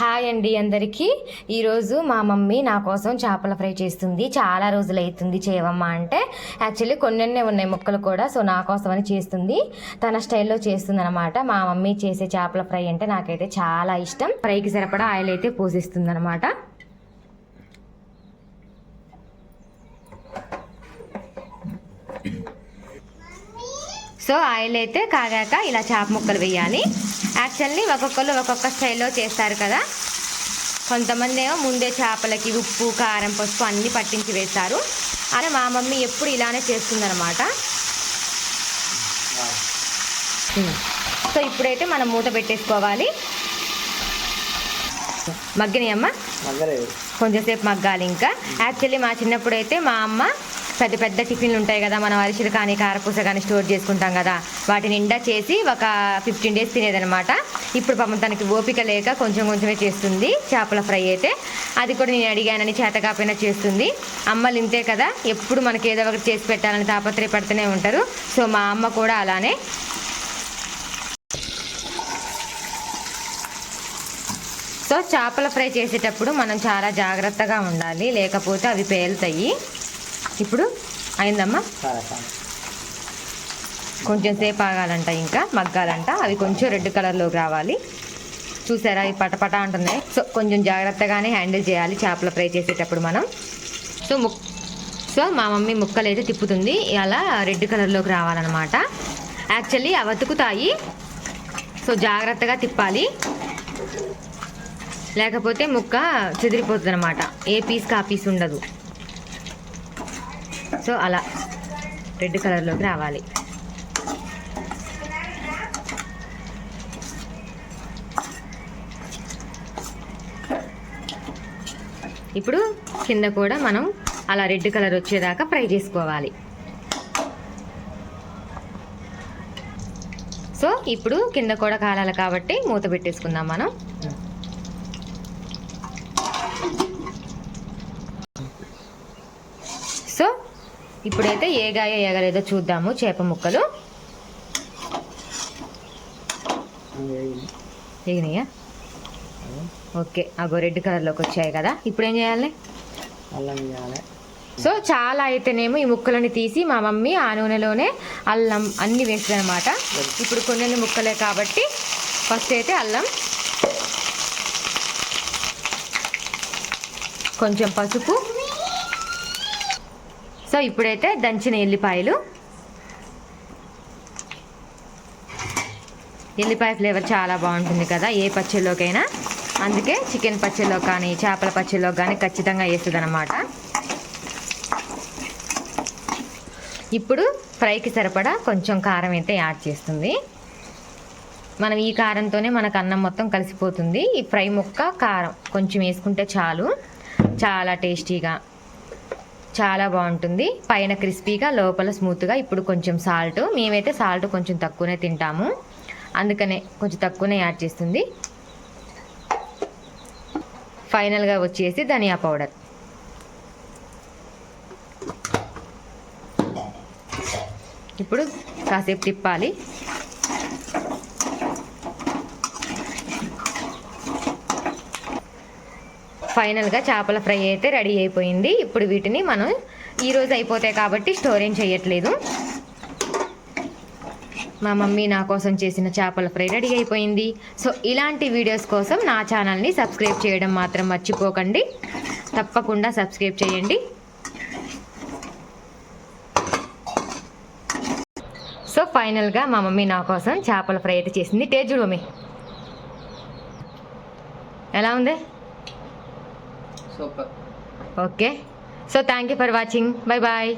hi అండి అందరికీ ఈరోజు మా మమ్మీ నా కోసం చేపల ఫ్రై చేస్తుంది చాలా రోజులు అవుతుంది చేయవమ్మ అంటే యాక్చువల్లీ కొన్ని ఉన్నాయి ముక్కలు కూడా సో నా కోసం అని చేస్తుంది తన స్టైల్లో చేస్తుంది అనమాట మా మమ్మీ చేసే చేపల ఫ్రై అంటే నాకైతే చాలా ఇష్టం ఫ్రైకి సరిపడా ఆయిల్ అయితే పోసిస్తుంది అనమాట సో ఆయిల్ అయితే కాగాక ఇలా చేప ముక్కలు వేయాలి యాక్చువల్లీ ఒక్కొక్కరు ఒక్కొక్క స్టైల్లో చేస్తారు కదా కొంతమంది ఏమో ముందే చేపలకి ఉప్పు కారం పసుపు అన్నీ పట్టించి వేస్తారు అలా మా మమ్మీ ఎప్పుడు ఇలానే చేస్తుందనమాట సో ఇప్పుడైతే మనం మూత పెట్టేసుకోవాలి మగ్గినాయి అమ్మ కొంచెంసేపు మగ్గాలి ఇంకా యాక్చువల్లీ మా చిన్నప్పుడు అయితే మా అమ్మ పెద్ద పెద్ద టిఫిన్లు ఉంటాయి కదా మనం అరిసెలు కానీ కారపూస కానీ స్టోర్ చేసుకుంటాం కదా వాటి నిండా చేసి ఒక ఫిఫ్టీన్ డేస్ తినేదనమాట ఇప్పుడు పాపం తనకి ఓపిక లేక కొంచెం కొంచెమే చేస్తుంది చేపల ఫ్రై అయితే అది కూడా నేను అడిగానని చేతకాపోయినా చేస్తుంది అమ్మలు ఇంతే కదా ఎప్పుడు మనకి ఏదో ఒకటి చేసి పెట్టాలని తాపత్రయపడుతూనే ఉంటారు సో మా అమ్మ కూడా అలానే సో చేపల ఫ్రై చేసేటప్పుడు మనం చాలా జాగ్రత్తగా ఉండాలి లేకపోతే అవి పేలుతాయి ఇప్పుడు అయిందమ్మా కొంచెం సేపు ఆగాలంట ఇంకా మగ్గాలంట అవి కొంచెం రెడ్ కలర్లోకి రావాలి చూసారా అవి పటపట అంటున్నాయి సో కొంచెం జాగ్రత్తగానే హ్యాండిల్ చేయాలి చేపల ఫ్రై చేసేటప్పుడు మనం సో ముక్ సో మా మమ్మీ ముక్కలు అయితే తిప్పుతుంది అలా రెడ్ కలర్లోకి రావాలన్నమాట యాక్చువల్లీ అవతుకుతాయి సో జాగ్రత్తగా తిప్పాలి లేకపోతే ముక్క చెదిరిపోతుంది అనమాట ఏ పీస్కి ఆ పీస్ ఉండదు సో అలా రెడ్ కలర్లోకి రావాలి ఇప్పుడు కింద కూడా మనం అలా రెడ్ కలర్ వచ్చేదాకా ఫ్రై చేసుకోవాలి సో ఇప్పుడు కింద కూడా కాలాలి కాబట్టి మూత పెట్టేసుకుందాం మనం సో ఇప్పుడైతే ఏ గాయ ఏగలేదో చూద్దాము చేప ముక్కలు ఏగినాయా ఓకే అగో రెడ్ కలర్లోకి వచ్చాయి కదా ఇప్పుడు ఏం చేయాలి అల్లం సో చాలా అయితేనేమో ఈ ముక్కలని తీసి మా మమ్మీ ఆ నూనెలోనే అల్లం అన్ని అనమాట ఇప్పుడు కొన్ని ముక్కలే కాబట్టి ఫస్ట్ అయితే అల్లం కొంచెం పసుపు సో ఇప్పుడైతే దంచిన ఎల్లిపాయలు ఎల్లిపాయ ఫ్లేవర్ చాలా బాగుంటుంది కదా ఏ పచ్చళ్ళలోకైనా అందుకే చికెన్ పచ్చళ్ళలో కానీ చేపల పచ్చళ్ళలో కానీ ఖచ్చితంగా వేస్తుంది అనమాట ఇప్పుడు ఫ్రైకి సరిపడా కొంచెం కారం అయితే యాడ్ చేస్తుంది మనం ఈ కారంతోనే మనకు అన్నం మొత్తం కలిసిపోతుంది ఈ ఫ్రై ముక్క కారం కొంచెం వేసుకుంటే చాలు చాలా టేస్టీగా చాలా బాగుంటుంది పైన క్రిస్పీగా లోపల స్మూత్గా ఇప్పుడు కొంచెం సాల్ట్ మేమైతే సాల్ట్ కొంచెం తక్కువనే తింటాము అందుకనే కొంచెం తక్కువనే యాడ్ చేస్తుంది ఫైనల్గా వచ్చేసి ధనియా పౌడర్ ఇప్పుడు కాసేపు తిప్పాలి ఫైనల్గా చేపల ఫ్రై అయితే రెడీ అయిపోయింది ఇప్పుడు వీటిని మనం ఈరోజు అయిపోతాయి కాబట్టి స్టోరేజ్ చేయట్లేదు మా మమ్మీ నా కోసం చేసిన చేపల ఫ్రై రెడీ అయిపోయింది సో ఇలాంటి వీడియోస్ కోసం నా ఛానల్ని సబ్స్క్రైబ్ చేయడం మాత్రం మర్చిపోకండి తప్పకుండా సబ్స్క్రైబ్ చేయండి సో ఫైనల్గా మా మమ్మీ నా కోసం చేపల ఫ్రై అయితే చేసింది టేస్ట్ మమ్మీ ఎలా ఉంది super okay so thank you for watching bye bye